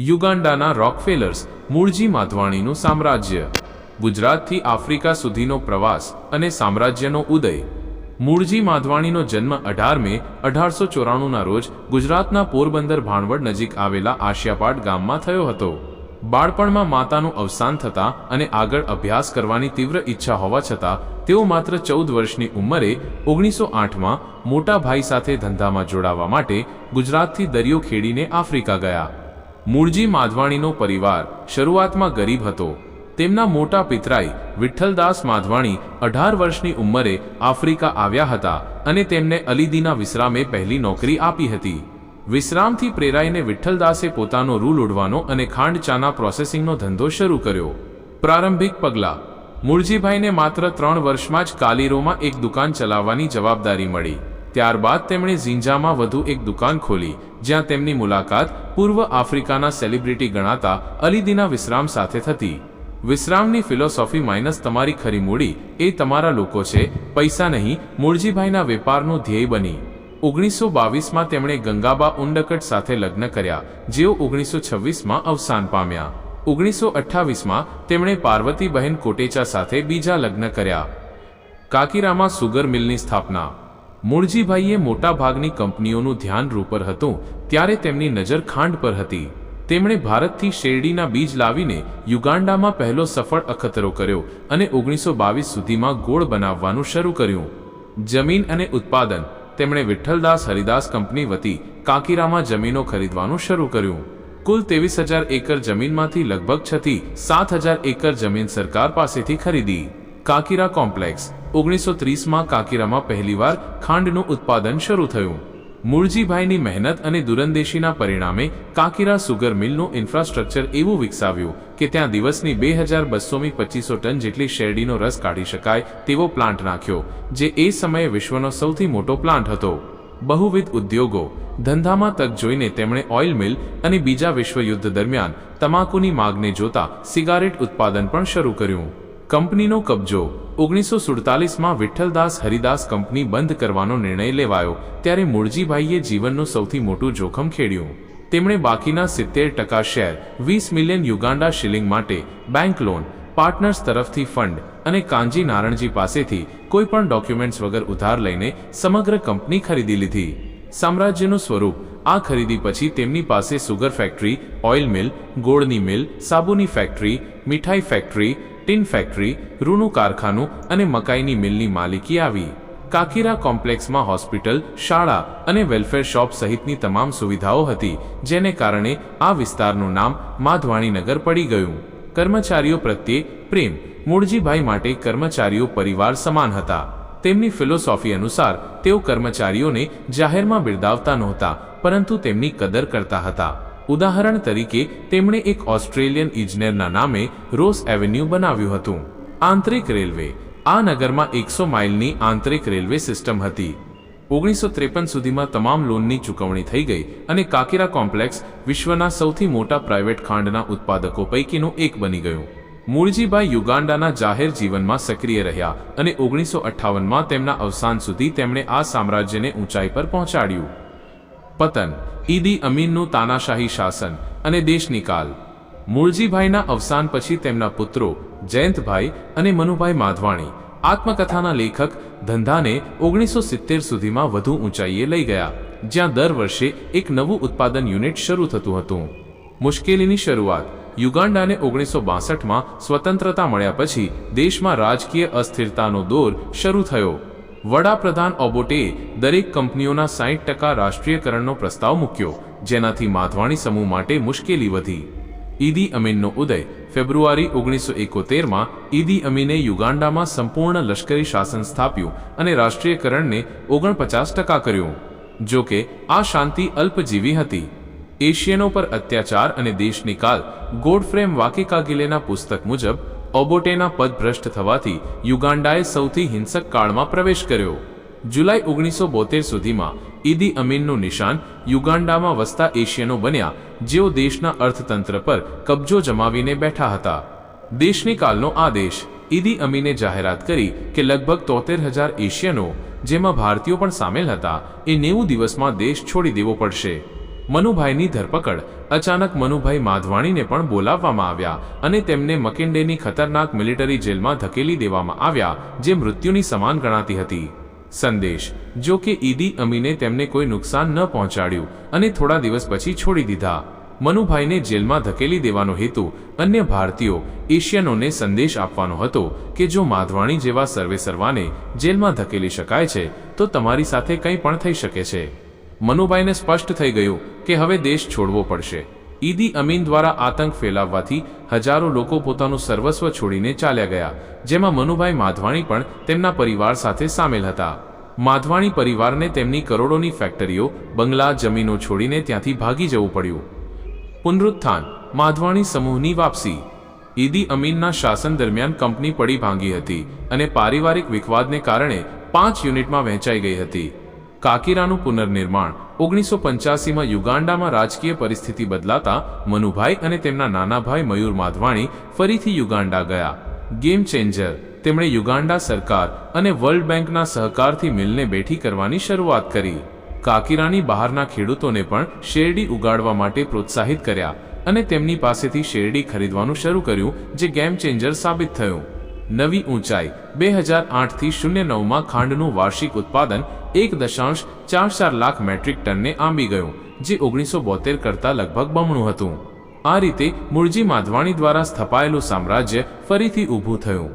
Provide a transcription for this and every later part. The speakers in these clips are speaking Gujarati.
યુગાન્ડાના રોકફેલર્સ મૂળજી માધવાણીનું સામ્રાજ્ય. ગુજરાતથી આફ્રિકા સુધીનો પ્રવાસ અને સામ્રાજ્યનો ઉદય. મૂળજી માધવાણીનો જન્મ અઢાર મે અઢારસો ચોરાણુંના રોજ ગુજરાતના પોરબંદર ભાણવડ નજીક આવેલા આશિયાપાટ ગામમાં થયો હતો. બાળપણમાં માતાનું અવસાન થતાં અને આગળ અભ્યાસ કરવાની તીવ્ર ઈચ્છા હોવા છતાં, તેઓ માત્ર ચૌદ વર્ષની ઉંમરે ઓગણીસો આઠમાં મોટા ભાઈ સાથે ધંધામાં જોડાવા માટે ગુજરાતથી દરિયો ખેડીને આફ્રિકા ગયા. મૂળજી માધવાણીનો પરિવાર શરૂઆતમાં ગરીબ હતો. તેમના મોટા પિતરાઈ વિઠ્ઠલદાસ માધવાણી અઢાર વર્ષની ઉંમરે આફ્રિકા આવ્યા હતા અને તેમને અલીદીના વિશ્રામે પહેલી નોકરી આપી હતી. વિશ્રામથી પ્રેરાઈને વિઠ્ઠલદાસે પોતાનો રૂલ ઉડવાનો અને ખાંડ ચાના પ્રોસેસિંગનો ધંધો શરૂ કર્યો. પ્રારંભિક પગલાં. મૂળજીભાઈને માત્ર ત્રણ વર્ષમાં જ કાલીરોમાં એક દુકાન ચલાવવાની જવાબદારી મળી. ત્યારબાદ તેમણે ઝીંઝામાં વધુ એક દુકાન ખોલી જ્યાં તેમની મુલાકાત પૂર્વ આફ્રિકાના સેલિબ્રિટી ગણાતા અલીદીના વિશ્રામ સાથે થતી. વિશ્રામની ફિલોસોફી માઇનસ તમારી ખરી મૂડી એ તમારા લોકો છે, પૈસા નહીં, મૂળજીભાઈના વેપારનું ધ્યેય બની. ઓગણીસો બાવીસમાં તેમણે ગંગાબા ઉંડકટ સાથે લગ્ન કર્યા, જેઓ ઓગણીસો છવ્વીસમાં અવસાન પામ્યા. ઓગણીસો અઠ્ઠાવીસમાં તેમણે પાર્વતીબહેન કોટેચા સાથે બીજા લગ્ન કર્યા. કાકીરામાં સુગર મિલની સ્થાપના. મૂળજીભાઈએ મોટા ભાગની કંપનીઓનું ધ્યાન રૂપર હતું, ત્યારે તેમની નજર ખાંડ પર હતી. તેમણે ભારતથી શેરડીના બીજ લાવીને યુગાન્ડામાં પહેલો સફળ અખતરો કર્યો અને ઓગણીસો બાવીસ સુધીમાં ગોળ બનાવવાનું શરૂ કર્યું. જમીન અને ઉત્પાદન. તેમણે વિઠ્ઠલદાસ હરિદાસ કંપની વતી કાકીરામાં જમીનો ખરીદવાનું શરૂ કર્યું. કુલ ત્રેવીસ હજાર એકર જમીનમાંથી લગભગ છથી સાત હજાર એકર જમીન સરકાર પાસેથી ખરીદી. Kakira complex. ઓગણીસો ત્રીસમાં કાકીરામાં પહેલીવાર ખાંડનું ઉત્પાદન શરૂ થયું. મૂળજીભાઈની મહેનત અને દૂરંદેશીના પરિણામે કાકીરા સુગર મિલનું ઇન્ફ્રાસ્ટ્રક્ચર એવું વિકસાવ્યું કે ત્યાં દિવસની બે હજાર બસોમી પચીસો ટન જેટલી શેરડીનો રસ કાઢી શકાય તેવો પ્લાન્ટ નાખ્યો, જે એ સમયે વિશ્વનો સૌથી મોટો પ્લાન્ટ હતો. બહુવિધ ઉદ્યોગો, ધંધામાં તક જોઈને તેમણે ઓઇલ મિલ અને બીજા વિશ્વયુદ્ધ દરમિયાન તમાકુની માગને જોતા સિગારેટ ઉત્પાદન પણ શરૂ કર્યું. કંપનીનો કબજો. ઓગણીસો સુડતાલીસમાં વિઠ્ઠલદાસ હરિદાસ કંપની બંધ કરવાનો નિર્ણય લેવાયો, ત્યારે મૂળજીભાઈએ જીવનનું સૌથી મોટું જોખમ ખેડ્યું. તેમણે બાકીના સિત્તેર ટકા શેર, વીસ મિલિયન યુગાન્ડા શિલિંગ માટે બેંક લોન, પાર્ટનર્સ તરફથી ફંડ અને કાંજી નારણજી પાસેથી કોઈ પણ ડોક્યુમેન્ટ્સ વગર ઉધાર લઈને સમગ્ર કંપની ખરીદી લીધી. સામ્રાજ્યનું સ્વરૂપ, આ ખરીદી પછી તેમની પાસે સુગર ફેક્ટરી, ઓઇલ મિલ, ગોળની મિલ, સાબુની ફેક્ટરી, મીઠાઈ ફેક્ટરી ટીન ફેક્ટરી, રૂનું કારખાનું અને મકાઈની મિલની માલિકી આવી. કાકીરા કોમ્પ્લેક્સમાં હોસ્પિટલ, શાળા અને વેલફેર શોપ સહિતની તમામ સુવિધાઓ હતી, જેને કારણે આ વિસ્તારનું નામ માધવાણીનગર પડી ગયું. કર્મચારીઓ પ્રત્યે પ્રેમ, મૂળજીભાઈ માટે કર્મચારીઓ પરિવાર સમાન હતા. તેમની ફિલોસોફી અનુસાર, તેઓ કર્મચારીઓને જાહેરમાં બિરદાવતા નહોતા, પરંતુ તેમની કદર કરતા હતા. ઉદાહરણ તરીકે, તેમણે એક ઓસ્ટ્રેલિયન ઇજનેરના નામે રોસ એવન્યુ બનાવ્યું હતું. આંતરિક રેલવે. આ નગરમાં એકસો માઇલની આંતરિક રેલવે સિસ્ટમ હતી. ઓગણીસો ત્રેપન સુધીમાં તમામ લોનની ચૂકવણી થઈ ગઈ અને કાકીરા કોમ્પ્લેક્સ વિશ્વના સૌથી મોટા પ્રાઇવેટ ખાંડના ઉત્પાદકો પૈકીનું એક બની ગયું. મૂળજીભાઈ યુગાન્ડાના જાહેર જીવનમાં સક્રિય રહ્યા અને ઓગણીસો અઠ્ઠાવનમાં તેમના અવસાન સુધી તેમણે આ સામ્રાજ્યને ઊંચાઈ પર પહોંચાડ્યું. પતન, ઈદી અમીનનું તાનાશાહી શાસન અને દેશ નિકાલ. મૂળજીભાઈના અવસાન પછી તેમના પુત્રો જયંતભાઈ અને મનુભાઈ માધવાણી આત્મકથાના લેખક ધંધાને ઓગણીસો સિત્તેર સુધીમાં વધુ ઊંચાઈએ લઈ ગયા, જ્યાં દર વર્ષે એક નવું ઉત્પાદન યુનિટ શરૂ થતું હતું. મુશ્કેલીની શરૂઆત યુગાન્ડાને ઓગણીસો બાસઠમાં સ્વતંત્રતા મળ્યા પછી દેશમાં રાજકીય અસ્થિરતાનો દોર શરૂ થયો. વડાપ્રધાન ઓબોટે દરેક કંપનીઓના સાહીઠ ટકા રાષ્ટ્રીયકરણનો પ્રસ્તાવ મૂક્યો, જેનાથી માધવાણી સમૂહ માટે મુશ્કેલી વધી. ઈદી અમીનનો ઉદય ફેબ્રુઆરી ઓગણીસો એકોતેરમાં ઈદી અમીને યુગાન્ડામાં સંપૂર્ણ લશ્કરી શાસન સ્થાપ્યું અને રાષ્ટ્રીયકરણને ઓગણપચાસ ટકા કર્યું. જો કે આ શાંતિ અલ્પજીવી હતી. એશિયનો પર અત્યાચાર અને દેશની કાલ ગોડફ્રેમ વાકેકાગિલેના પુસ્તક મુજબ ઓબોટેના પદભ્રષ્ટ થવાથી યુગાન્ડાએ સૌથી હિંસક કાળમાં પ્રવેશ કર્યો. જુલાઈ ઓગણીસો બોતેર સુધીમાં ઈદી અમીનનું નિશાન યુગાન્ડામાં વસતા એશિયનો બન્યા, જેઓ દેશના અર્થતંત્ર પર કબજો જમાવીને બેઠા હતા. દેશની કાલનો આદેશ, ઈદી અમીને જાહેરાત કરી કે લગભગ તોતેર હજાર એશિયનો, જેમાં ભારતીયો પણ સામેલ હતા, એ નેવું દિવસમાં દેશ છોડી દેવો પડશે. મનુભાઈની ધરપકડ. અચાનક મનુભાઈ માધવાણીને પણ બોલાવવામાં આવ્યા અને તેમને મકિન્ડેની ખતરનાક મિલિટરી જેલમાં ધકેલી દેવામાં આવ્યા, જે મૃત્યુની સમાન ગણાતી હતી. સંદેશ. જો કે ઈદી અમીને તેમને કોઈ નુકસાન ન પહોંચાડ્યું અને થોડા દિવસ પછી છોડી દીધા. મનુભાઈને જેલમાં ધકેલી દેવાનો હેતુ અન્ય ભારતીયો, એશિયનોને સંદેશ આપવાનો હતો કે જો માધવાણી જેવા સર્વેસર્વાને જેલમાં ધકેલી શકાય છે, તો તમારી સાથે કંઈ પણ થઈ શકે છે. મનુભાઈને સ્પષ્ટ થઈ ગયું કે હવે દેશ છોડવો પડશે. ઈદી અમીન દ્વારા આતંક ફેલાવવાથી હજારો લોકો પોતાનું સર્વસ્વ છોડીને ચાલ્યા ગયા, જેમાં મનુભાઈ માધવાણી પણ તેમના પરિવાર સાથે સામેલ હતા. માધવાણી પરિવારને તેમની કરોડોની ફેક્ટરીઓ, બંગલા, જમીનો છોડીને ત્યાંથી ભાગી જવું પડ્યું. પુનરુત્થાન, માધવાણી સમૂહની વાપસી. ઈદી અમીનના શાસન દરમિયાન કંપની પડી ભાંગી હતી અને પારિવારિક વિખવાદને કારણે પાંચ યુનિટમાં વહેંચાઈ ગઈ હતી. કાકીરાનું પુનર્નિર્માણ ઓગણીસો પંચ્યાસીમાં યુગાન્ડામાં રાજકીય પરિસ્થિતિ બદલાતા મનુભાઈ અને તેમના નાના ભાઈ મયુર માધવાણી ફરીથી યુગાન્ડા ગયા. ગેમ ચેન્જર તેમણે યુગાન્ડા સરકાર અને વર્લ્ડ બેંકના સહકારથી મિલને બેઠી કરવાની શરૂઆત કરી. કાકીરાની બહારના ખેડૂતોને પણ શેરડી ઉગાડવા માટે પ્રોત્સાહિત કર્યા અને તેમની પાસેથી શેરડી ખરીદવાનું શરૂ કર્યું, જે ગેમ ચેન્જર સાબિત થયું. નવી ઊંચાઈ બે હજાર આઠથી શૂન્ય નવમાં ખાંડનું વાર્ષિક ઉત્પાદન એક દશાંશ ચાર ચાર લાખ મેટ્રિક ટનને આંબી ગયું, જે ઓગણીસો બોતેર કરતાં લગભગ બમણું હતું. આ રીતે મૂળજી માધવાણી દ્વારા સ્થપાયેલું સામ્રાજ્ય ફરીથી ઊભું થયું.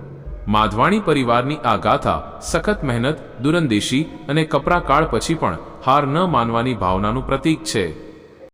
માધવાણી પરિવારની આ ગાથા સખત મહેનત, દુરંદેશી અને કપરા કાળ પછી પણ હાર ન માનવાની ભાવનાનું પ્રતીક છે.